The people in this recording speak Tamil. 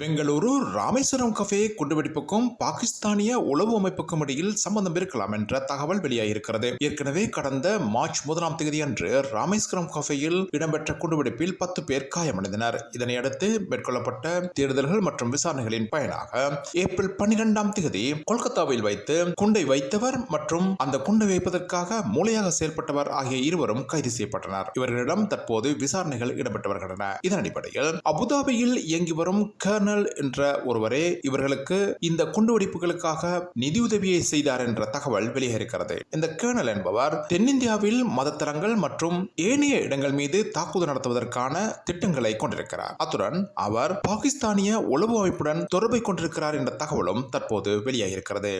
பெங்களூரு ராமேஸ்வரம் கஃபே குண்டுவெடிப்புக்கும் பாகிஸ்தானிய உளவு அமைப்புக்கும் இடையில் சம்பந்தம் இருக்கலாம் என்ற தகவல் வெளியாகியிருக்கிறது ஏற்கனவே கடந்த மார்ச் முதலாம் தேதி அன்று ராமேஸ்வரம் கஃபேயில் இடம்பெற்ற குண்டுவெடிப்பில் பத்து பேர் காயமடைந்தனர். இதனையடுத்து மேற்கொள்ளப்பட்ட தேடுதல்கள் மற்றும் விசாரணைகளின் பயனாக ஏப்ரல் பன்னிரெண்டாம் தேதி கொல்கத்தாவில் வைத்து குண்டை வைத்தவர் மற்றும் அந்த குண்டை வைப்பதற்காக மூளையாக செயல்பட்டவர் ஆகிய இருவரும் கைது செய்யப்பட்டனர். இவர்களிடம் தற்போது விசாரணைகள் இடம்பெற்று வருகின்றன. இதன் அடிப்படையில் அபுதாபியில் இயங்கி வரும் கர்னல் என்ற ஒருவரே இவர்களுக்கு இந்த குண்டுவெடிப்புகளுக்காக நிதியுதவியை செய்தார் என்ற தகவல் வெளியிருக்கிறது இந்த கேர்னல் என்பவர் தென்னிந்தியாவில் மதத்தலங்கள் மற்றும் ஏனைய இடங்கள் மீது தாக்குதல் நடத்துவதற்கான திட்டங்களை கொண்டிருக்கிறார். அத்துடன் அவர் பாகிஸ்தானிய உளவு அமைப்புடன் தொடர்பை கொண்டிருக்கிறார் என்ற தகவலும் தற்போது வெளியாகியிருக்கிறது.